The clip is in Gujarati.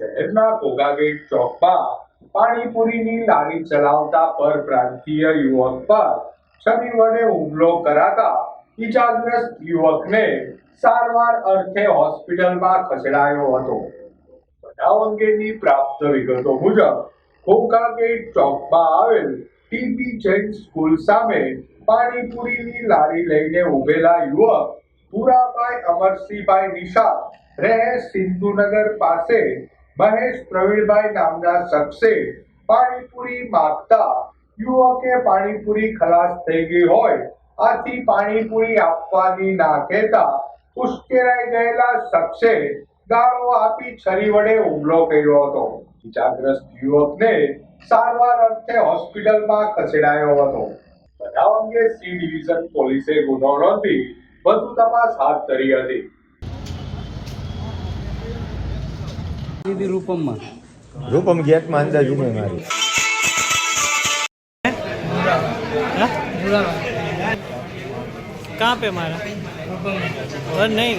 શહેરના કોગાગેટ ચોકમાં પાણીપુરીની લારી ચલાવતા પરપ્રાંતીય યુવક પર છરી હુમલો કરાતા ઈજાગ્રસ્ત યુવકને સારવાર અર્થે હોસ્પિટલમાં ખસેડાયો હતો. બનાવ અંગેની પ્રાપ્ત વિગતો મુજબ કોકાગેટ ચોકમાં આવેલ ટીપી જૈન સ્કૂલ સામે પાણીપુરીની લારી લઈને ઉભેલા યુવક પુરાભાઈ અમરસિંહભાઈ નિશા રહે સિંધુનગર પાસે મહેશ પ્રવીણભાઈ નામના શખ્સે પાણીપુરી માગતા યુવકે પાણીપુરી ખલાસ થઈ ગઈ હોય, આથી પાણીપુરી આપવાની ના કહેતા ઉશ્કેરાઈ ગયેલા શખ્સે ગાળો આપી છરી વડે હુમલો કર્યો હતો. ઇજાગ્રસ્ત યુવકને સારવાર અર્થે હોસ્પિટલમાં ખસેડાયો હતો. બનાવ અંગે સી ડિવિઝન પોલીસે ગુનો નોંધી વધુ તપાસ હાથ ધરી હતી. દીદી રૂપમમાં રૂપમ ગેટમાં અંદર જઈને મારી कहाँ पे मारा और नहीं